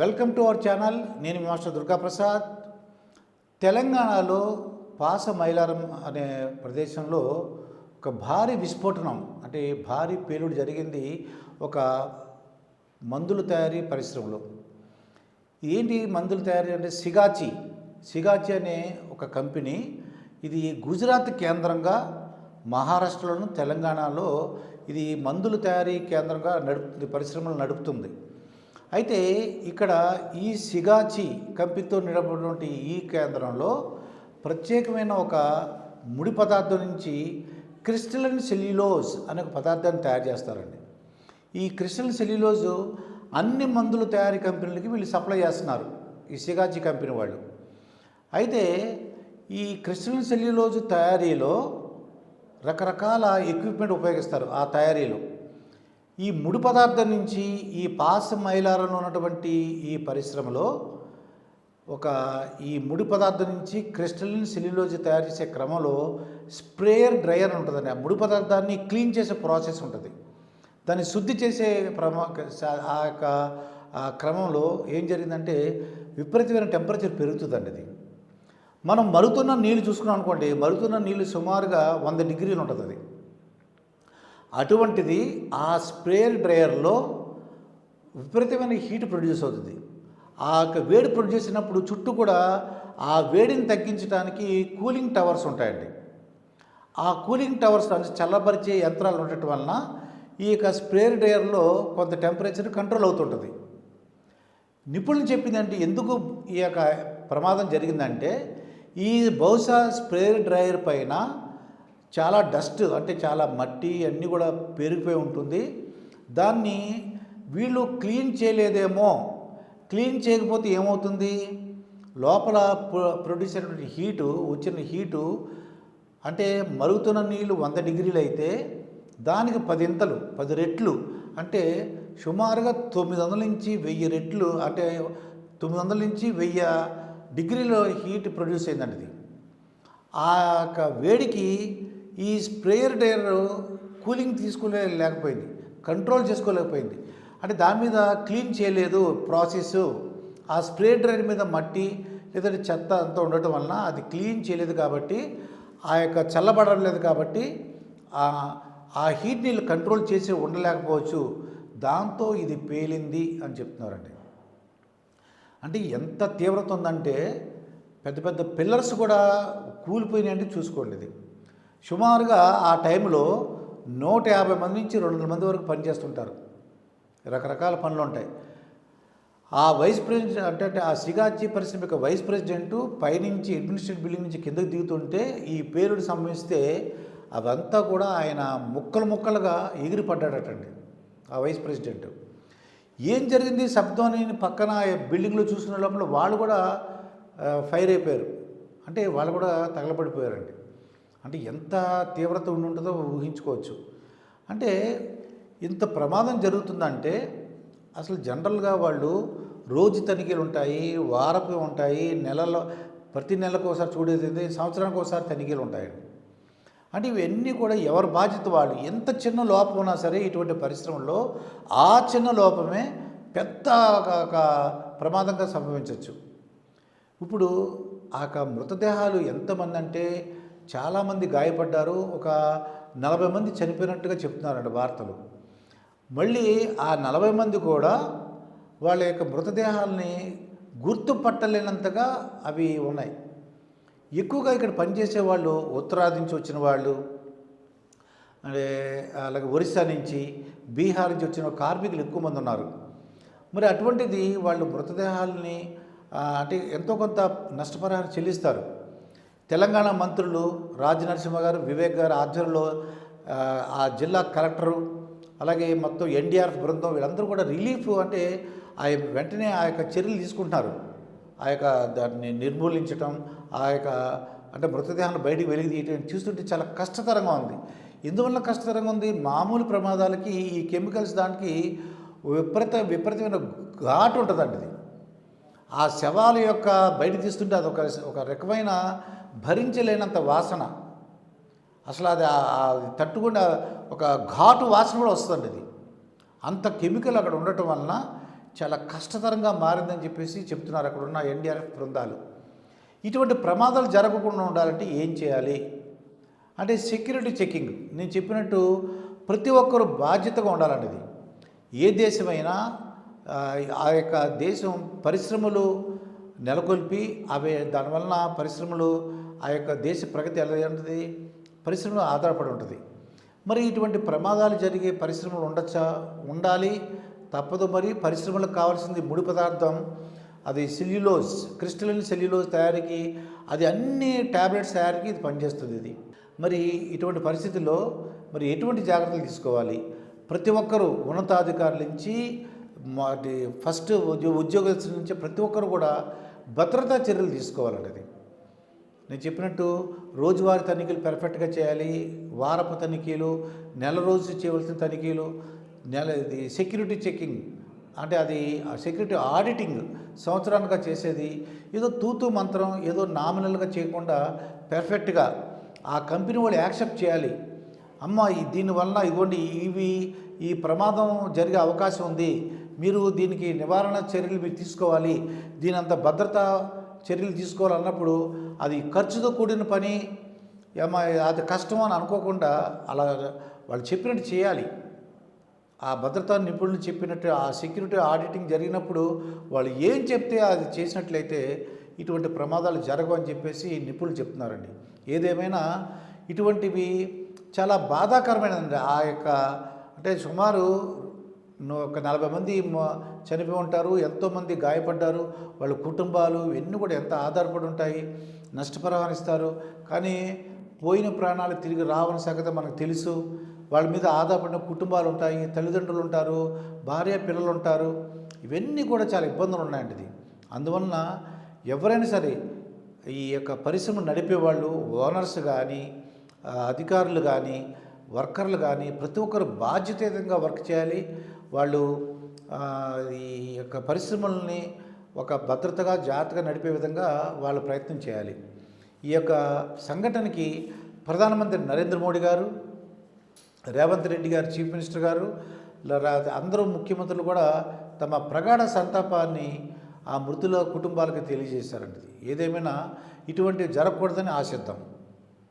Welcome to our channel నేను master Durgaprasad. తెలంగాణలో పాస మైలారం అనే ప్రదేశంలో ఒక భారీ విస్ఫోటనం అంటే భారీ పేలుడు జరిగింది ఒక మందుల తయారీ పరిశ్రమలో. ఏంటి మందుల తయారీ అంటే సిగాచి. సిగాచి అనే ఒక కంపెనీ ఇది గుజరాత్ కేంద్రంగా మహారాష్ట్రలోను తెలంగాణలో ఇది మందుల తయారీ కేంద్రంగా నడుపుతుంది పరిశ్రమలు నడుపుతుంది. అయితే ఇక్కడ ఈ సిగాచి కంపెనీతో నిలబడినటువంటి ఈ కేంద్రంలో ప్రత్యేకమైన ఒక ముడి పదార్థం నుంచి క్రిస్టలన్ సెల్యులోజ్ అనే ఒక పదార్థాన్ని తయారు చేస్తారండి. ఈ క్రిస్టల్ సెల్యులోజ్ అన్ని మందుల తయారీ కంపెనీలకి వీళ్ళు సప్లై చేస్తున్నారు ఈ సిగాచి కంపెనీ వాళ్ళు. అయితే ఈ క్రిస్టల్ సెల్యులోజ్ తయారీలో రకరకాల ఎక్విప్మెంట్ ఉపయోగిస్తారు ఆ తయారీలో. ఈ ముడి పదార్థం నుంచి ఈ పాస మైలారంలో ఉన్నటువంటి ఈ పరిశ్రమలో ఒక ఈ ముడి పదార్థం నుంచి క్రిస్టలిన్ సెల్యులోజ్ తయారు చేసే క్రమంలో స్ప్రేయర్ డ్రయర్ ఉంటుందండి. ఆ ముడి పదార్థాన్ని క్లీన్ చేసే ప్రాసెస్ ఉంటుంది. దాన్ని శుద్ధి చేసే ప్రమా ఆ యొక్క ఆ క్రమంలో ఏం జరిగిందంటే విపరీతమైన టెంపరేచర్ పెరుగుతుందండి అది. మనం మరుగుతున్న నీళ్ళు చూసుకున్నాం అనుకోండి మరుగుతున్న నీళ్ళు సుమారుగా వంద డిగ్రీలు ఉంటుంది అది. అటువంటిది ఆ స్ప్రేయర్ డ్రయర్లో విపరీతమైన హీట్ ప్రొడ్యూస్ అవుతుంది. ఆ యొక్క వేడి ప్రొడ్యూస్ చేసినప్పుడు చుట్టూ కూడా ఆ వేడిని తగ్గించడానికి కూలింగ్ టవర్స్ ఉంటాయండి. ఆ కూలింగ్ టవర్స్ చల్లబరిచే యంత్రాలు ఉండటం వలన ఈ యొక్క స్ప్రేయర్ డ్రయర్లో కొంత టెంపరేచర్ కంట్రోల్ అవుతుంటుంది. నిపుణులు చెప్పిందంటే ఎందుకు ఈ యొక్క ప్రమాదం జరిగిందంటే ఈ బహుశా స్ప్రేయర్ డ్రయర్ పైన చాలా డస్ట్ అంటే చాలా మట్టి అన్నీ కూడా పెరిగిపోయి ఉంటుంది. దాన్ని వీళ్ళు క్లీన్ చేయలేదేమో. క్లీన్ చేయకపోతే ఏమవుతుంది? లోపల ప్రొ- ప్రొడ్యూస్ అయినటువంటి హీటు వచ్చిన హీటు అంటే మరుగుతున్న నీళ్ళు వంద డిగ్రీలు అయితే దానికి పదింతలు పది రెట్లు అంటే సుమారుగా తొమ్మిది వందల నుంచి వెయ్యి రెట్లు అంటే తొమ్మిది వందల నుంచి వెయ్యి డిగ్రీలో హీట్ ప్రొడ్యూస్ అయిందండి ఆ యొక్క వేడికి ఈ స్ప్రేయర్ డైర్ కూలింగ్ తీసుకోలే లేకపోయింది కంట్రోల్ చేసుకోలేకపోయింది. అంటే దాని మీద క్లీన్ చేయలేదు ప్రాసెస్. ఆ స్ప్రే డ్రైర్ మీద మట్టి లేదంటే చెత్త అంతా ఉండటం వలన అది క్లీన్ చేయలేదు కాబట్టి ఆ యొక్క చల్లబడడం లేదు కాబట్టి ఆ ఆ హీట్ నీళ్ళు కంట్రోల్ చేసి ఉండలేకపోవచ్చు. దాంతో ఇది పేలింది అని చెప్తున్నారండి. అంటే ఎంత తీవ్రత ఉందంటే పెద్ద పెద్ద పిల్లర్స్ కూడా కూలిపోయినాయంటే చూసుకోండి ఇది. సుమారుగా ఆ టైంలో నూట యాభై మంది నుంచి రెండు వందల మంది వరకు పనిచేస్తుంటారు. రకరకాల పనులు ఉంటాయి. ఆ వైస్ ప్రెసిడెంట్ అంటే ఆ సిగాచి పరిశ్రమ యొక్క వైస్ ప్రెసిడెంట్ పైనుంచి అడ్మినిస్ట్రేటివ్ బిల్డింగ్ నుంచి కిందకు దిగుతుంటే ఈ పేరుడు సంభవిస్తే అవంతా కూడా ఆయన ముక్కలు ముక్కలుగా ఎగిరి పడ్డాడటండి ఆ వైస్ ప్రెసిడెంట్. ఏం జరిగింది? శబ్దం పక్కన బిల్డింగ్లో చూసిన లోపల వాళ్ళు కూడా ఫైర్ అయిపోయారు. అంటే వాళ్ళు కూడా తగలబడిపోయారండి. అంటే ఎంత తీవ్రత ఉండి ఉంటుందో ఊహించుకోవచ్చు. అంటే ఇంత ప్రమాదం జరుగుతుందంటే అసలు జనరల్గా వాళ్ళు రోజు తనిఖీలు ఉంటాయి వారపు ఉంటాయి నెలలో ప్రతి నెలకు ఒకసారి చూడేది సంవత్సరానికి ఒకసారి తనిఖీలు ఉంటాయండి. అంటే ఇవన్నీ కూడా ఎవరి బాధ్యత వాళ్ళు? ఎంత చిన్న లోపం ఉన్నా సరే ఇటువంటి పరిశ్రమలో ఆ చిన్న లోపమే పెద్ద ఒక- ఒక ప్రమాదంగా సంభవించవచ్చు ఇప్పుడు ఆ యొక్క మృతదేహాలు ఎంతమంది అంటే చాలామంది గాయపడ్డారు. ఒక నలభై మంది చనిపోయినట్టుగా చెప్తున్నారండి వార్తలు. మళ్ళీ ఆ నలభై మంది కూడా వాళ్ళ యొక్క మృతదేహాలని గుర్తుపట్టలేనంతగా అవి ఉన్నాయి. ఎక్కువగా ఇక్కడ పనిచేసే వాళ్ళు ఉత్తరాది నుంచి వచ్చిన వాళ్ళు అంటే అలాగే ఒరిస్సా నుంచి బీహార్ నుంచి వచ్చిన కార్మికులు ఎక్కువ మంది ఉన్నారు. మరి అటువంటిది వాళ్ళు మృతదేహాలని అంటే ఎంతో కొంత నష్టపరిహారం చెల్లిస్తారు. తెలంగాణ మంత్రులు రాజనరసింహ గారు వివేక్ గారు ఆధ్వర్యంలో ఆ, జిల్లా కలెక్టరు అలాగే మొత్తం ఎన్డీఆర్ఎఫ్ బృందం వీళ్ళందరూ కూడా రిలీఫ్ అంటే ఆ వెంటనే ఆ యొక్క చర్యలు తీసుకుంటున్నారు. ఆ యొక్క దాన్ని నిర్మూలించటం ఆ యొక్క అంటే మృతదేహాన్ని బయటికి వెలిగి తీయటం చూస్తుంటే చాలా కష్టతరంగా ఉంది. ఎందువల్ల కష్టతరంగా ఉంది? మామూలు ప్రమాదాలకి ఈ కెమికల్స్ దానికి విపరీత విపరీతమైన ఘాటు ఉంటుందండి ఇది. ఆ శవాల యొక్క బయట తీస్తుంటే అది ఒక ఒక రకమైన భరించలేనంత వాసన. అసలు అది తట్టుకుండా ఒక ఘాటు వాసన కూడా వస్తుంది అది. అంత కెమికల్ అక్కడ ఉండటం వలన చాలా కష్టతరంగా మారిందని చెప్పేసి చెప్తున్నారు అక్కడ ఉన్న ఎన్డీఆర్ఎఫ్ బృందాలు. ఇటువంటి ప్రమాదాలు జరగకుండా ఉండాలంటే ఏం చేయాలి? అంటే సెక్యూరిటీ చెకింగ్ నేను చెప్పినట్టు ప్రతి ఒక్కరు బాధ్యతగా ఉండాలనేది ఏ దేశమైనా ఆ యొక్క దేశం పరిశ్రమలు నెలకొల్పి అవి దానివలన పరిశ్రమలు ఆ యొక్క దేశ ప్రగతి ఎలా ఉంటుంది? పరిశ్రమలు ఆధారపడి ఉంటుంది. మరి ఇటువంటి ప్రమాదాలు జరిగే పరిశ్రమలు ఉండొచ్చా? ఉండాలి. తప్పదు మరి. పరిశ్రమలకు కావాల్సింది ముడి పదార్థం అది సెల్యులోజ్ క్రిస్టలిన్ సెల్యులోజ్ తయారీకి అది అన్ని ట్యాబ్లెట్స్ తయారీకి ఇది పనిచేస్తుంది ఇది. మరి ఇటువంటి పరిస్థితుల్లో మరి ఎటువంటి జాగ్రత్తలు తీసుకోవాలి? ప్రతి ఒక్కరూ ఉన్నతాధికారుల నుంచి ఫస్ట్ ఉద్యో ఉద్యోగస్తుల నుంచి ప్రతి ఒక్కరు కూడా భద్రతా చర్యలు తీసుకోవాలన్నది నేను చెప్పినట్టు రోజువారీ తనిఖీలు పెర్ఫెక్ట్గా చేయాలి వారపు తనిఖీలు నెల రోజు చేయవలసిన తనిఖీలు నెల ఇది సెక్యూరిటీ చెకింగ్ అంటే అది సెక్యూరిటీ ఆడిటింగ్ సంవత్సరానికి చేసేది ఏదో తూతు మంత్రం ఏదో నామినల్గా చేయకుండా పెర్ఫెక్ట్గా ఆ కంపెనీ వాళ్ళు యాక్సెప్ట్ చేయాలి. అమ్మ ఈ దీనివలన ఇదిగోండి ఇవి ఈ ప్రమాదం జరిగే అవకాశం ఉంది మీరు దీనికి నివారణ చర్యలు మీరు తీసుకోవాలి దీని అంత భద్రతా చర్యలు తీసుకోవాలన్నప్పుడు అది ఖర్చుతో కూడిన పని ఏమో అది కష్టం అని అనుకోకుండా అలా వాళ్ళు చెప్పినట్టు చేయాలి. ఆ భద్రతా నిపుణులు చెప్పినట్టు ఆ సెక్యూరిటీ ఆడిటింగ్ జరిగినప్పుడు వాళ్ళు ఏం చెప్తే అది చేసినట్లయితే ఇటువంటి ప్రమాదాలు జరగవు అని చెప్పేసి నిపుణులు చెప్తున్నారండి. ఏదేమైనా ఇటువంటివి చాలా బాధాకరమైనదండి. ఆ యొక్క అంటే సుమారు ఒక నలభై మంది చనిపోయి ఉంటారు ఎంతోమంది గాయపడ్డారు వాళ్ళ కుటుంబాలు ఇవన్నీ కూడా ఎంత ఆధారపడి ఉంటాయి నష్టపరిహారం ఇస్తారు. కానీ పోయిన ప్రాణాలు తిరిగి రావని సంగతి మనకు తెలుసు. వాళ్ళ మీద ఆధారపడిన కుటుంబాలు ఉంటాయి తల్లిదండ్రులు ఉంటారు భార్య పిల్లలు ఉంటారు. ఇవన్నీ కూడా చాలా ఇబ్బందులు ఉన్నాయండి ఇది. అందువలన ఎవరైనా సరే ఈ యొక్క పరిశ్రమ నడిపేవాళ్ళు ఓనర్స్ కానీ అధికారులు కానీ వర్కర్లు కానీ ప్రతి ఒక్కరు బాధ్యతయుతంగా వర్క్ చేయాలి వాళ్ళు ఈ యొక్క పరిశ్రమల్ని ఒక భద్రతగా జాగ్రత్తగా నడిపే విధంగా వాళ్ళు ప్రయత్నం చేయాలి. ఈ యొక్క సంఘటనకి ప్రధానమంత్రి నరేంద్ర మోడీ గారు రేవంత్ రెడ్డి గారు చీఫ్ మినిస్టర్ గారు అందరూ ముఖ్యమంత్రులు కూడా తమ ప్రగాఢ సంతాపాన్ని ఆ మృతుల కుటుంబాలకు తెలియజేశారంటది. ఏదేమైనా ఇటువంటివి జరగకూడదని ఆశిద్దాం.